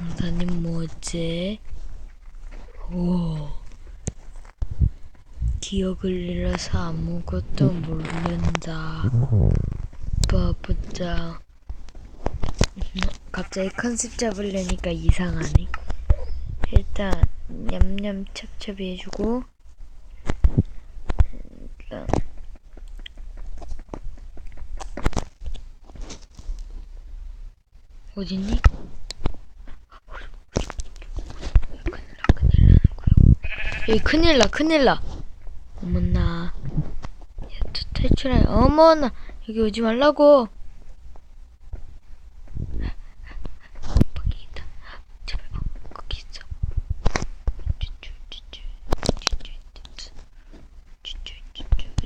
강사님 뭐지? 오. 기억을 잃어서 아무것도 모른다. 바보자. 갑자기 컨셉 잡으려니까 이상하네. 일단 냠냠 찹찹이 해주고 일단 어딨니? 여기 큰일 나 큰일 나. 어머나. 얘또 탈출해 어머나 여기 오지 말라고.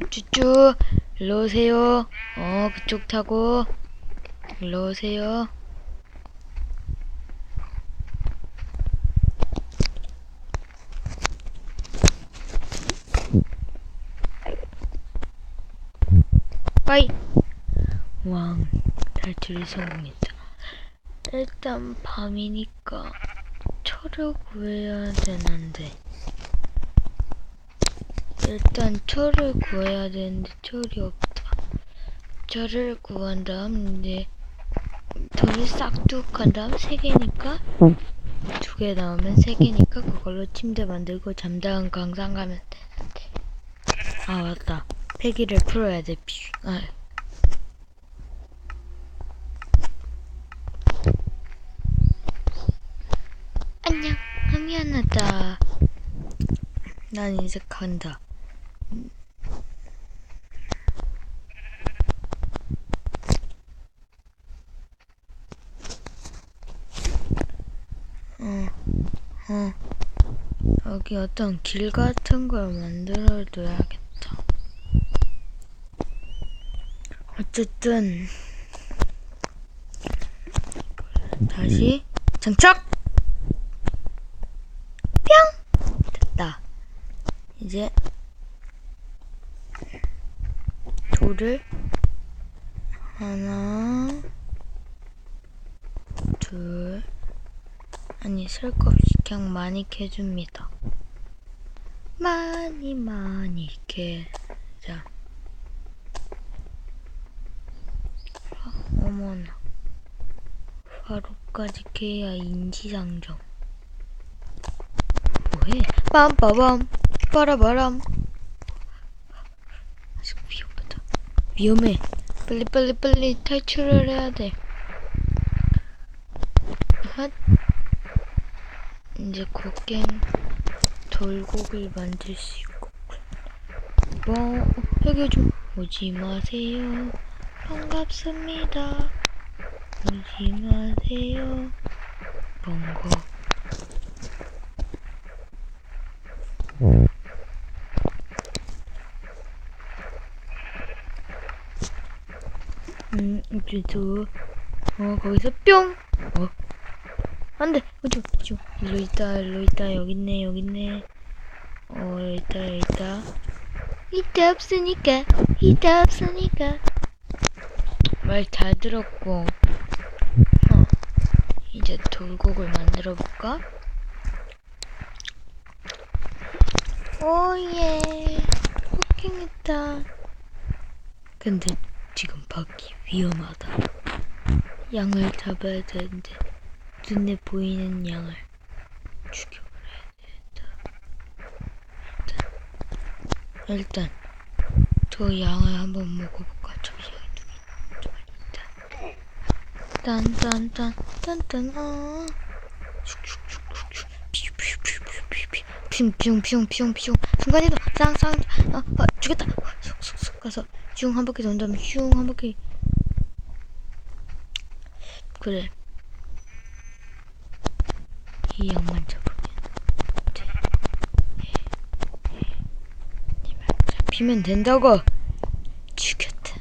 쭈쭈. 일로 오세요. 어 그쪽 타고. 일로 오세요. 빠이. 왕 탈출이 성공했다. 일단 밤이니까 철을 구해야 되는데. 일단 철을 구해야 되는데 철이 없다. 철을 구한 다음 이제 돌을 싹둑한 다음 세 개니까 두 개 나오면 세 개니까 그걸로 침대 만들고 잠자는 광산 가면 되는데 아 맞다 폐기를 풀어야 돼 피... 아. 안녕 아, 미안하다 난 이제 간다 어, 어. 여기 어떤 길 같은 걸 만들어 둬야겠다. 어쨌든 다시 장착! 뿅! 됐다. 이제 돌을 하나 둘 아니 쓸거 없이 그냥 많이 캐줍니다. 많이 많이 캐자. 아, 어머나. 바로까지 캐야 인지상정. 뭐해? 빰빠밤 빠라바람. 아직 위험하다. 위험해. 빨리 빨리 빨리 탈출을 해야 돼. 핫. 이제 곡괭 돌곡을 만들 수 있고 뭐 여기 좀 오지 마세요 반갑습니다. 오지 마세요. 뭔가. 음 이쪽도 어 거기서 뿅! 어? 안돼! 오지 마, 오지 마. 일로 있다 일로 있다. 여기 있네 여기 있네. 어 여기 있다 여기 있다. 이따 없으니까 이따 없으니까 말 잘 들었고 어 이제 돌곡을 만들어 볼까 오예 호킹했다 근데 지금 밖이 위험하다 양을 잡아야 되는데 눈에 보이는 양을 죽여버려야 되겠다. 일단, 일단 저 양을 한번 먹어볼까? 있다. 딴딴딴 딴딴 아. 퓨퓨퓨퓨퓨 순간이동 쌍쌍 어, 어 죽였다 쏙쏙쏙 가서 슝 한 바퀴 돈 다음에 슝한 바퀴 그래 이 양만 잡으면 잡히면 된다고. 죽였다.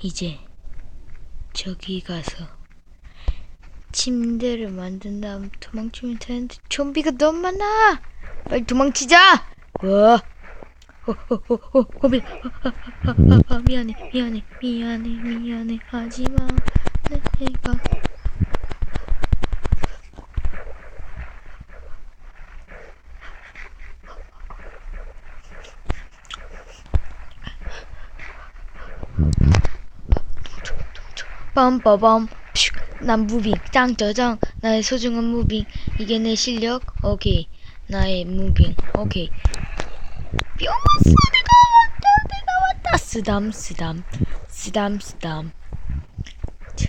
이제 저기 가서 침대를 만든 다음 도망치면 되는데 좀비가 너무 많아. 빨리 도망치자. 와. 호호호호 고비. 미안해 미안해 미안해 미안해 하지마 내가. 빰빠밤 난 무빙 짱짜장 나의 소중한 무빙. 이게 내 실력? 오케이. 나의 무빙. 오케이. 뿅 왔어. 내가 왔다. 내가 왔다. 쓰담 쓰담. 쓰담 쓰담. 차.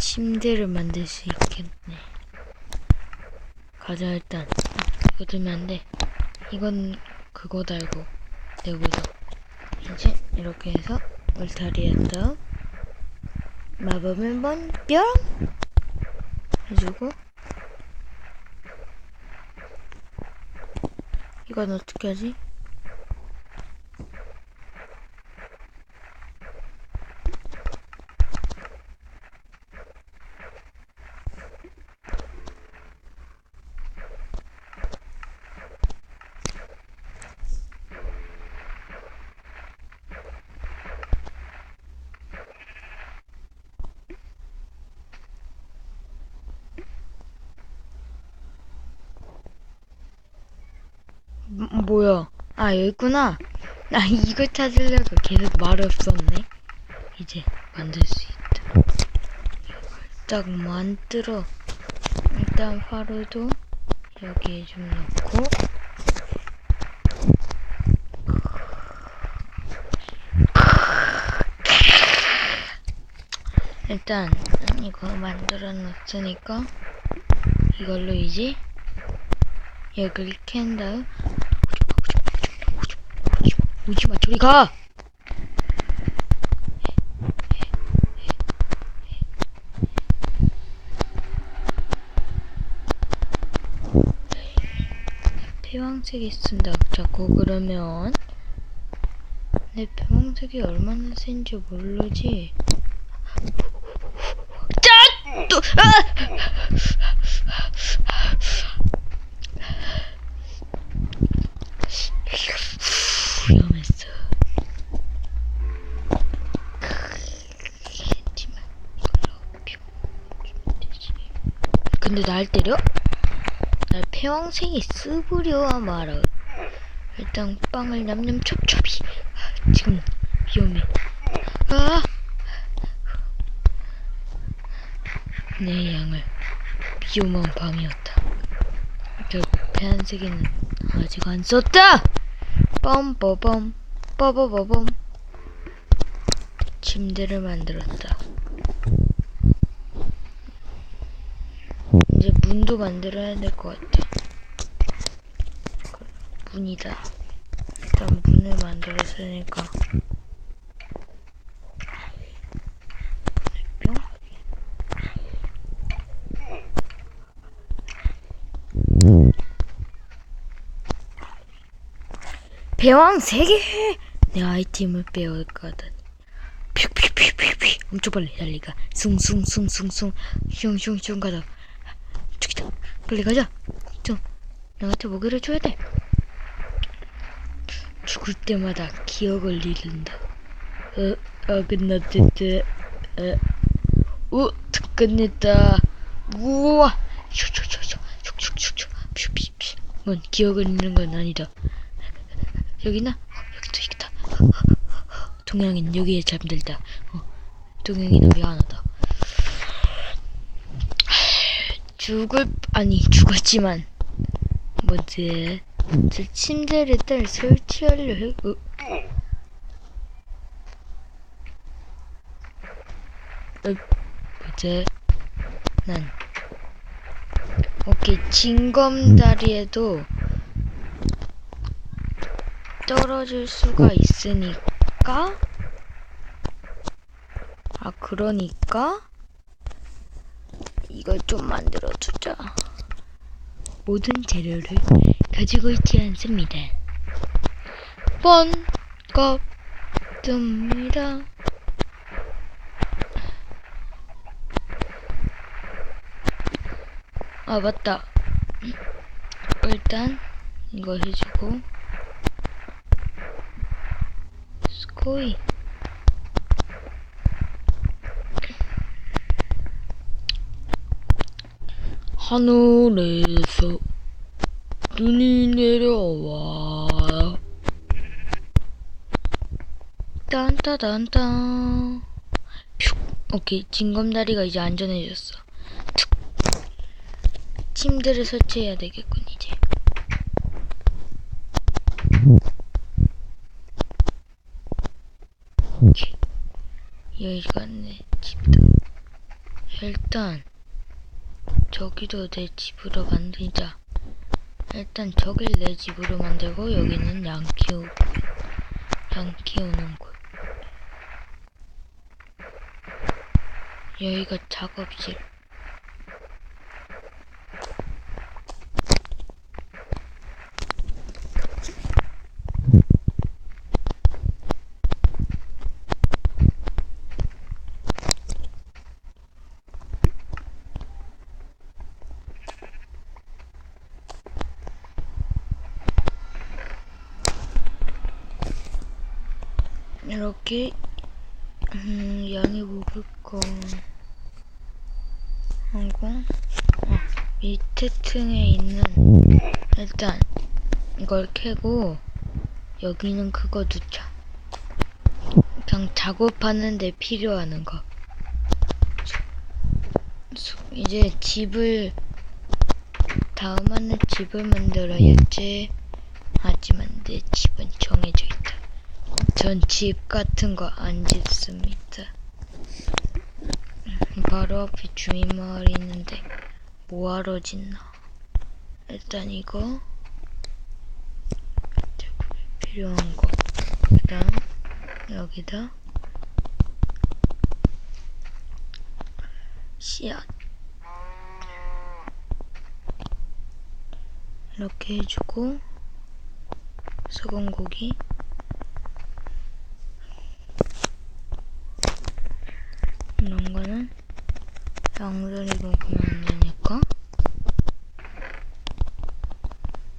침대를 만들 수 있겠네. 가자 일단. 이거 들면 안돼. 이건 그거 달고. 내구도 이제 이렇게 해서 울타리에다 마법을 번뿅 해주고 이건 어떻게 하지? 뭐, 뭐야? 아, 여기 있구나. 나 이거 찾으려고 계속 말이 없었네. 이제 만들 수 있다. 이걸 딱 만들어. 일단 화로도 여기에 좀 넣고. 일단 이거 만들어 놨으니까 이걸로 이제 여기를 캔 다음 오지마 저리 가! 패왕색이 쓴다 자꾸 그러면 내 패왕색이 얼마나 센지 모르지 짠! 또! 아! 위험했어. 했지만 이걸로 비워주면 되지. 근데 날 때려? 날 패왕생이 쓰부려 말아. 일단 빵을 냠냠 첩첩이. 아, 지금 위험해. 아! 내 양을 위험한 밤이었다. 결국 패한색이는 아직 안 썼다. 뻔뻔뻔 뻐버버범 침대를 만들었다 이제 문도 만들어야 될 것 같아 문이다 일단 문을 만들었으니까 뿅 배왕 3개! 내 아이템을 빼앗가다니. 퓨퓨퓨퓨퓨 엄청 빨리 달리가. 숭숭숭숭숭 슝슝슝 가다. 빨리 가자. 좀 나한테 먹이를 줘야 돼. 죽을 때마다 기억을 잃는다. 어, 어, 끝났대. 어, 오, 끝냈다. 우와. 슈슈슈슈, 슉슉슉슉, 퓨퓨퓨. 뭔 기억을 잃는 건 아니다. 여기나? 어, 여기도 있다. 동양인 여기에 잠들다. 어, 동양인은 미안하다. 죽을 아니 죽었지만 뭐지? 저 침대를 일단 설치하려 해. 어. 어, 뭐지? 난 오케이 징검다리에도 떨어질 수가 있으니까 아 그러니까 이걸 좀 만들어 두자. 모든 재료를 가지고 있지 않습니다. 번겁듭니다. 아 맞다. 일단 이거 해주고 스코이 하늘에서 눈이 내려와 딴따단딴. 오케이. 징검다리가 이제 안전해졌어. 툭. 침대를 설치해야 되겠군 이제. 오케이. 여기가 내 집이다 일단 저기도 내 집으로 만들자. 일단 저길 내 집으로 만들고 여기는 양 키우고 양 키우는 곳. 여기가 작업실 이렇게 음, 양이 먹을 거. 하고 어, 밑에 층에 있는 일단 이걸 캐고 여기는 그거 두자. 그냥 작업하는데 필요하는 거. 수- 이제 집을 다음에는 집을 만들어야지. 하지만 내 집은 정해져 있다 전 집 같은 거 안 짓습니다. 음, 바로 앞에 주민 마을이 있는데 뭐하러 짓나? 일단 이거 필요한 거 그다음 여기다 씨앗 이렇게 해주고 소금고기 이런 거는 양들이 먹으면 안 되니까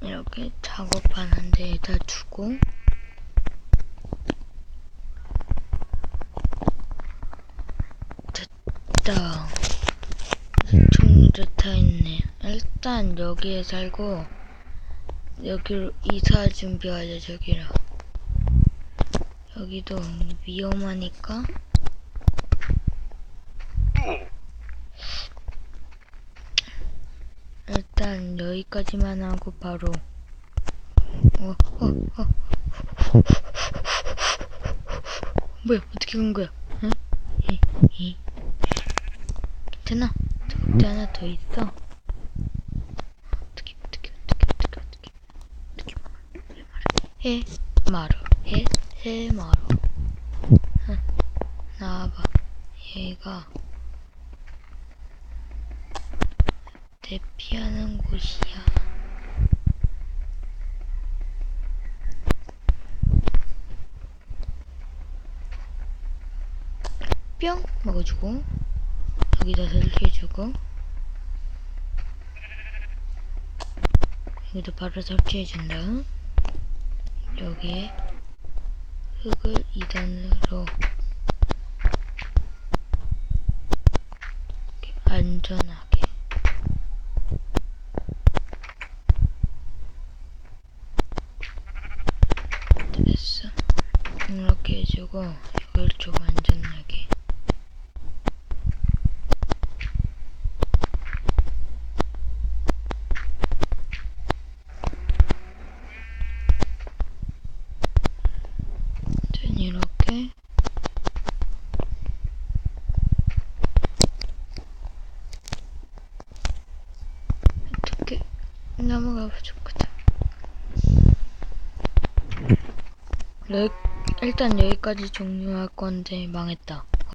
이렇게 작업하는 데에다 두고 됐다. 종류도 다 있네. 일단 여기에 살고 여기로 이사 준비하자 저기로. 여기도 위험하니까 일단 여기까지만 하고 바로 어, 어, 어. 뭐야 어떻게 간 거야? 응? 이, 이. 괜찮아 저기 하나 더 있어 어떻게 어떻게 어떻게 어떻게 어떻게 어떻게 해 마루 해해 마루 응. 나와봐 얘가 대피하는 곳이야. 뿅 먹어주고 여기다 설치해주고 여기도 바로 설치해준다. 여기에 흙을 2단으로 안전하게 됐어. 이렇게 해주고 이걸 좀 안전하게. 전 이렇게 어떻게 나무가 부족하다. 네, 일단 여기까지 종료할 건데 망했다.